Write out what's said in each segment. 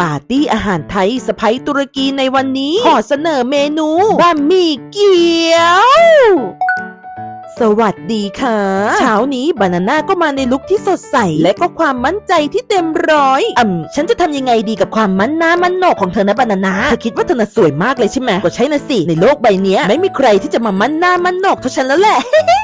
ปาร์ตี้อาหารไทยสไปตุรกีในวันนี้ ขอเสนอเมนูบะหมี่เกี๊ยว สวัสดีค่ะ เช้านี้บานาน่าก็มาในลุคที่สดใส และก็ความมั่นใจที่เต็มร้อยอืมฉันจะทำยังไงดีกับความมั่นหน้ามั่นโหนกของเธอนะบานาน่าเธอคิดว่าเธอน่ะสวยมากเลยใช่ไหมก็ใช่นะสิในโลกใบเนี้ยไม่มีใครที่จะมามั่นหน้ามั่นโหนกเท่าฉันแล้วแหละ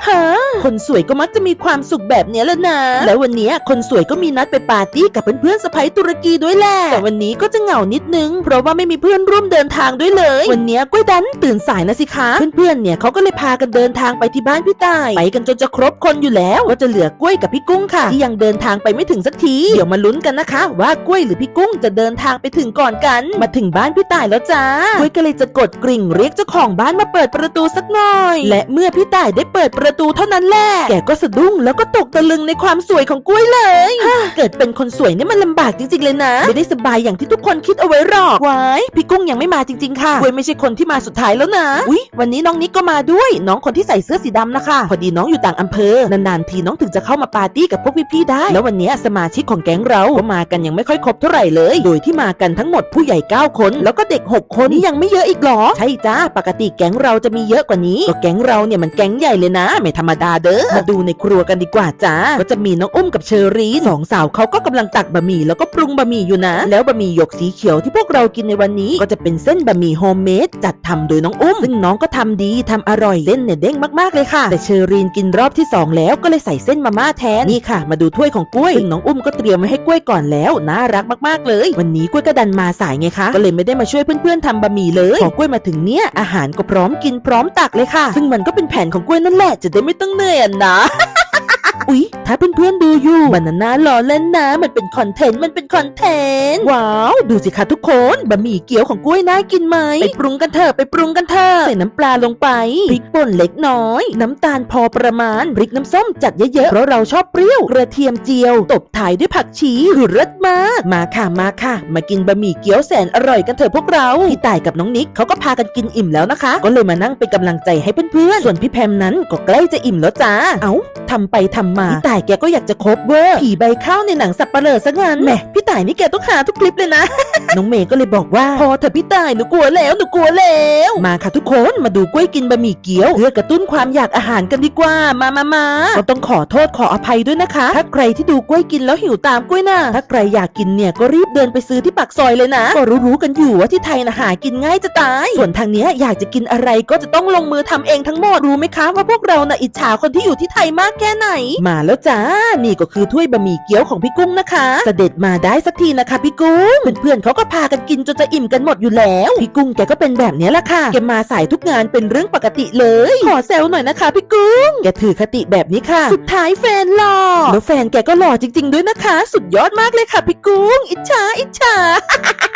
ฮะคนสวยก็มักจะมีความสุขแบบเนี้ยแหละนะ แล้ววันเนี้ยคนสวยก็มีนัดไปปาร์ตี้กับเพื่อนๆสะใภ้ตุรกีด้วยแหละแต่วันนี้ก็จะเหงานิดนึง เพราะว่าไม่มีเพื่อนร่วมเดินทางด้วยเลย วันเนี้ยกล้วยดันตื่นสายนะสิคะเพื่อนๆเนี่ยเขาก็เลยพากันเดินทางไปที่บ้านพี่ตาย ไปกันจนจะครบคนอยู่แล้วก็จะเหลือกล้วยกับพี่กุ้งค่ะ ที่ยังเดินทางไปไม่ถึงสักที เดี๋ยวมาลุ้นกันนะคะ ว่ากล้วยหรือพี่กุ้งจะเดินทางไปถึงก่อนกัน มาถึงบ้านพี่ตายแล้วจ้ากล้วยก็เลยจะกดกริ่งเรียกเจ้าของบ้านมาเปิดประตูสักหน่อย และเมื่อพี่ตายได้เปิดประตูเท่านั้นแหละแกก็สะดุ้งแล้วก็ตกตะลึงในความสวยของกล้วยเลยเกิดเป็นคนสวยเนี่ยมันลำบากจริง ๆ เลยนะ ไม่ได้สบายอย่างที่ทุกคนคิดเอาไว้หรอกวายพี่กุ้งยังไม่มาจริง ๆ ค่ะกล้วยไม่ใช่คนที่มาสุดท้ายแล้วนะอุ๊ยวันนี้น้องนิกก็มาด้วย น้องคนที่ใส่เสื้อสีดำนะคะพอดีน้องอยู่ต่างอำเภอนานๆทีน้องถึงจะเข้ามาปาร์ตี้กับพวกพี่ๆได้ แล้ววันนี้สมาชิกของแก๊งเราก็มากันยังไม่ค่อยครบเท่าไหร่เลย โดยที่มากันทั้งหมดผู้ใหญ่ 9 คน แล้วก็เด็ก 6 คนนี่ยังไม่เยอะอีกหรอ ใช่จ้าปกติแก๊งเราจะมีเยอะกว่านี้ก็แก๊งเราเนี่ยมันแก๊งใหญ่เลยนะ ไม่ธรรมดาเด้อมาดูในครัวกันดีกว่าจ้าก็จะมีน้องอุ้มกับเชอรีนสองสาวเขาก็กำลังตักบะหมี่แล้วก็ปรุงบะหมี่อยู่นะ แล้วบะหมี่หยกสีเขียวที่พวกเรากินในวันนี้ก็จะเป็นเส้นบะหมี่โฮมเมดจัดทำโดยน้องอุ้มซึ่งน้องก็ทำดีทำอร่อยเส้นเนี่ยเด้งมากๆเลยค่ะแต่เชอรีนกินรอบที่สองแล้วก็เลยใส่เส้นมาม่าแทนนี่ค่ะ มาดูถ้วยของกล้วยซึ่งน้องอุ้มก็เตรียมไว้ให้กล้วยก่อนแล้วน่ารักมากๆเลย วันนี้กล้วยก็ดันมาสายไงคะก็เลยไม่ได้มาช่วยเพื่อนๆทำบะหมี่เลยพอกล้วยมาถึงเนี้ยอาหารก็พร้อมกินพร้อมตักเลยค่ะ ซึ่งมันก็เป็นแผนของกล้วยนั่นแหละจะได้ไม่ต้องเหนื่อยนะ อุ๊ย ถ้าเพื่อนๆดูอยู่บานาน่าล้อเล่นนะ มันเป็นคอนเทนต์ มันเป็นคอนเทนต์ ว้าว ดูสิคะทุกคน บะหมี่เกี๊ยวของกล้วยน่ากินไหม ไปปรุงกันเถอะไปปรุงกันเถอะใส่น้ำปลาลงไป พริกป่นเล็กน้อย น้ำตาลพอประมาณ พริกน้ำส้มจัดเยอะๆ เพราะเราชอบเปรี้ยว กระเทียมเจียว ตบท้ายด้วยผักชีคือรสมากมาค่ะ มาค่ะ มากินบะหมี่เกี๊ยวแสนอร่อยกันเถอะพวกเรา พี่ต่ายกับน้องนิกเขาก็พากันกินอิ่มแล้วนะคะ ก็เลยมานั่งเป็นกำลังใจให้เพื่อนๆ ส่วนพี่แพมนั้นก็ใกล้จะอิ่มแล้วจ้า เอ้าทำไปทำมามา พี่ต่ายแกก็อยากจะคบเวอร์ผีใบข้าวในหนังสับปะเลอซะงั้นแหมพี่ต่ายนี่แกต้องหาทุกคลิปเลยนะ น้องเมย์ก็เลยบอกว่า พอเถอะพี่ต่ายหนูกลัวแล้วหนูกลัวแล้ว มาค่ะทุกคนมาดูกล้วยกินบะหมี่เกี๊ยว เพื่อกระตุ้นความอยากอาหารกันดีกว่า มามามาก็ต้องขอโทษขออภัยด้วยนะคะ ถ้าใครที่ดูกล้วยกินแล้วหิวตามกล้วยนะถ้าใครอยากกินเนี่ยก็รีบเดินไปซื้อที่ปากซอยเลยนะก็รู้ๆกันอยู่ว่าที่ไทยนะหากินง่ายจะตาย ส่วนทางเนี้ยอยากจะกินอะไรก็จะต้องลงมือทำเองทั้งหมดรู้ไหมคะว่าพวกเราน่ะอิจฉาคนที่อยู่ที่ไทยมากแค่ไหนมาแล้วจ้า นี่ก็คือถ้วยบะหมี่เกี๊ยวของพี่กุ้งนะคะ เสด็จมาได้สักทีนะคะพี่กุ้ง เพื่อนๆเขาก็พากันกินจนจะอิ่มกันหมดอยู่แล้ว พี่กุ้งแกก็เป็นแบบนี้แหละค่ะ แกมาสายทุกงานเป็นเรื่องปกติเลย ขอแซวหน่อยนะคะพี่กุ้ง แกถือคติแบบนี้ค่ะ สุดท้ายแฟนหล่อ แล้วแฟนแกก็หล่อจริง ๆ ด้วยนะคะ สุดยอดมากเลยค่ะพี่กุ้ง อิจฉา อิจฉา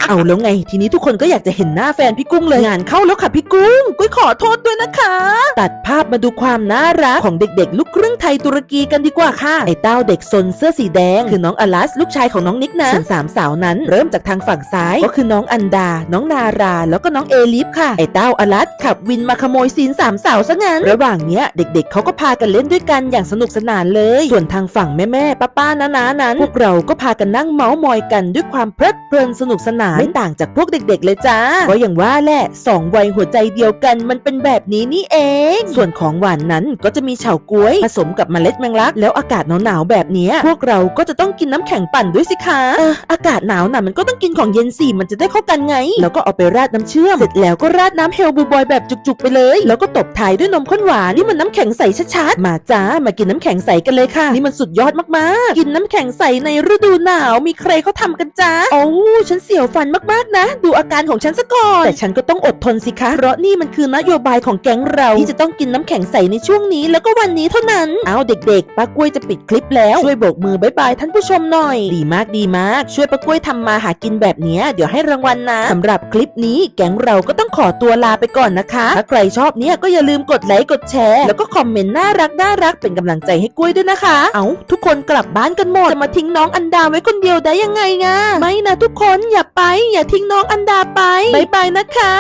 เอาแล้วไง ทีนี้ทุกคนก็อยากจะเห็นหน้าแฟนพี่กุ้งเลย งานเข้าแล้วค่ะพี่กุ้ง กุ้ยขอโทษด้วยนะคะ ตัดภาพมาดูความน่ารักของเด็กๆ ลูกครึ่งไทยตุรกีกันดีกว่าค่ะ ไอ้เต้าเด็กซนเสื้อสีแดง คือน้องอลัส ลูกชายของน้องนิกนะส่วนสามสาวนั้น เริ่มจากทางฝั่งซ้าย ก็คือน้องอันดา น้องนารา แล้วก็น้องเอลิฟค่ะ ไอ้เต้าอลัสขับวินมาขโมยซีนสามสาวซะงั้น ระหว่างเนี้ยเด็กๆเขาก็พากันเล่นด้วยกันอย่างสนุกสนานเลย ส่วนทางฝั่งแม่ๆป้าๆน้าๆนั้นพวกเราก็พากันนั่งเมาส์มอยกันด้วยความเพลิดเพลินสนุกสนานไม่ต่างจากพวกเด็ก ๆ เลยจ้าก็อย่างว่าแหละสองวัยหัวใจเดียวกันมันเป็นแบบนี้นี่เอง ส่วนของหวานนั้นก็จะมีเฉาก๊วยผสมกับเมล็ดแมงลักแล้วอากาศหนาวๆแบบนี้พวกเราก็จะต้องกินน้ำแข็งปั่นด้วยสิคะอออากาศหนาวน่ะมันก็ต้องกินของเย็นสิมันจะได้เข้ากันไง แล้วก็เอาไปราดน้ำเชื่อมเสร็จแล้วก็ราดน้ำเฮลบูบอยแบบจุกๆไปเลย แล้วก็ตบท้ายด้วยนมข้นหวานนี่มันน้ำแข็งใสชัดๆมาจ้ามากินน้ำแข็งใสกันเลยค่ะ นี่มันสุดยอดมากๆ กินน้ำแข็งใสในฤดูหนาวมีใครเขาทำกันจ้าโอ้ฉันเสียวฟันมากๆนะ ดูอาการของฉันซะก่อน แต่ฉันก็ต้องอดทนสิคะ เพราะนี่มันคือนโยบายของแก๊งเราที่จะต้องกินน้ำแข็งใสในช่วงนี้แล้วก็วันนี้เท่านั้น เอาเด็กๆป้ากล้วยจะปิดคลิปแล้ว ช่วยโบกมือบายบายท่านผู้ชมหน่อย ดีมากดีมาก ช่วยป้ากล้วยทำมาหากินแบบเนี้ยเดี๋ยวให้รางวัลนะสำหรับคลิปนี้แก๊งเราก็ต้องขอตัวลาไปก่อนนะคะ ถ้าใครชอบเนี้ยก็อย่าลืมกดไลค์กดแชร์แล้วก็คอมเมนต์น่ารักน่ารักเป็นกำลังใจให้กล้วยด้วยนะคะ เอาทุกคนกลับบ้านกันหมดจะมาทิ้งน้องอันดาไว้คนเดียวได้ยังไงงะไม่นะทุกคนอย่าไปอย่าทิ้งน้องอันดาไปบายบายนะคะ